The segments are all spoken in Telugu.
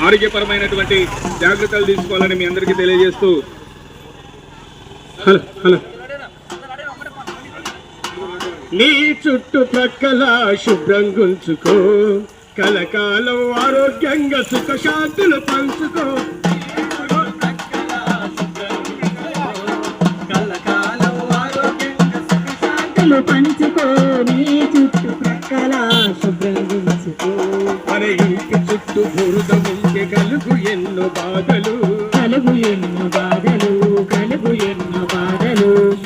ఆరోగ్యపరమైనటువంటి జాగ్రత్తలు తీసుకోవాలని మీ అందరికీ తెలియజేస్తూ హలో హలో. నీ చుట్టుప్రక్కల శుభ్రం గుంచుకో కలకాలం ఆరోగ్యంగా సుఖశాంతులు పంచుకో. కలకాలం ఆరోగ్యంగా పంచుకో. నీ కలుగు బాధలు. కలుగు ఎన్నో బాధలు కలుగు ఎన్నో బాధలు.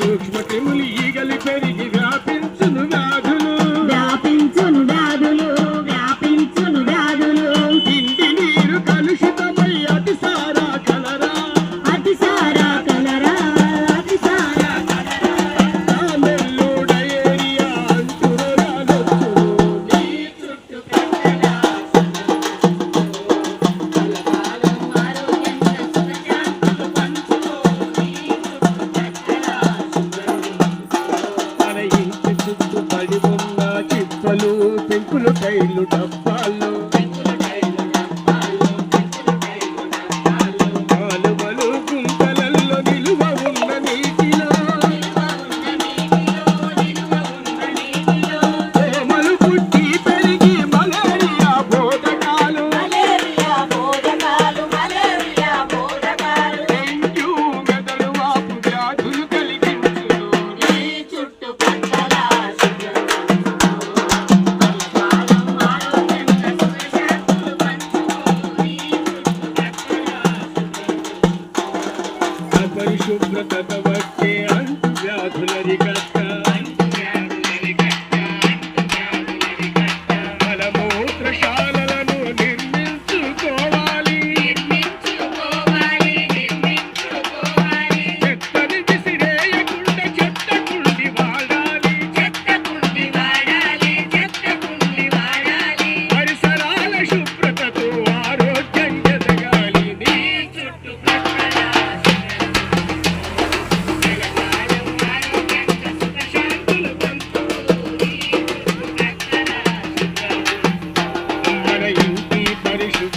чужого брата давай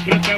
Shut down.